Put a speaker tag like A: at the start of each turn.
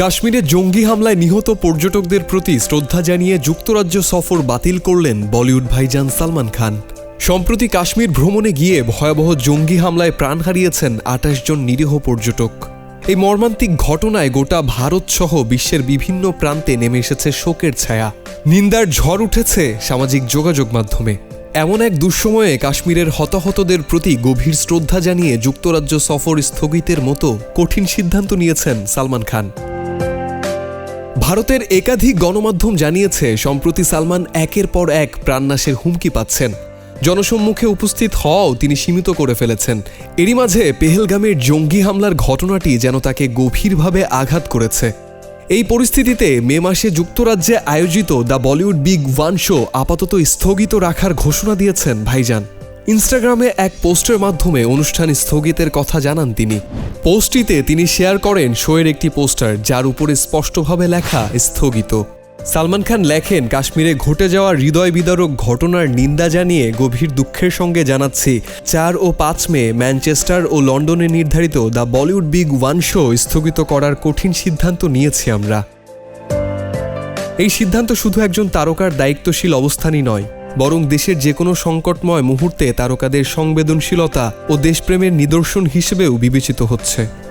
A: কাশ্মীরে জঙ্গি হামলায় নিহত পর্যটকদের প্রতি শ্রদ্ধা জানিয়ে যুক্তরাজ্য সফর বাতিল করলেন বলিউড ভাইজান সালমান খান। সম্প্রতি কাশ্মীর ভ্রমণে গিয়ে ভয়াবহ জঙ্গি হামলায় প্রাণ হারিয়েছেন আঠাশ জন নিরীহ পর্যটক। এই মর্মান্তিক ঘটনায় গোটা ভারত সহ বিশ্বের বিভিন্ন প্রান্তে নেমে এসেছে শোকের ছায়া। নিন্দার ঝড় উঠেছে সামাজিক যোগাযোগ মাধ্যমে। এমন এক দুঃসময়ে কাশ্মীরের হতাহতদের প্রতি গভীর শ্রদ্ধা জানিয়ে যুক্তরাজ্য সফর স্থগিতের মতো কঠিন সিদ্ধান্ত নিয়েছেন সালমান খান। ভারতের একাধিক গণমাধ্যম জানিয়েছে, সম্প্রতি সালমান একের পর এক প্রাণনাশের হুমকি পাচ্ছেন। জনসম্মুখে উপস্থিত হওয়াও তিনি সীমিত করে ফেলেছেন। এরই মাঝে পেহেলগামের জঙ্গি হামলার ঘটনাটি যেন তাকে গভীরভাবে আঘাত করেছে। এই পরিস্থিতিতে মে মাসে যুক্তরাজ্যে আয়োজিত the Bollywood big one show আপাতত স্থগিত রাখার ঘোষণা দিয়েছেন ভাইজান। ইনস্টাগ্রামে এক পোস্টের মাধ্যমে অনুষ্ঠান স্থগিতের কথা জানান তিনি। পোস্টটিতে তিনি শেয়ার করেন, শোয়ের একটি পোস্টার যার উপরে স্পষ্টভাবে লেখা, স্থগিত। সালমান খান লেখেন, কাশ্মীরে ঘটে যাওয়া হৃদয় বিদারক ঘটনার নিন্দা জানিয়ে গভীর দুঃখের সঙ্গে জানাচ্ছি। চার ও পাঁচ মে ম্যানচেস্টার ও লন্ডনে নির্ধারিত the Bollywood big one show স্থগিত করার কঠিন সিদ্ধান্ত নিয়েছি আমরা। এই সিদ্ধান্ত শুধু একজন তারকার দায়িত্বশীল অবস্থানই নয় বরং দেশের যে কোনো সংকটময় মুহূর্তে তারকাদের সংবেদনশীলতা ও দেশপ্রেমের নিদর্শন হিসেবেও বিবেচিত হচ্ছে।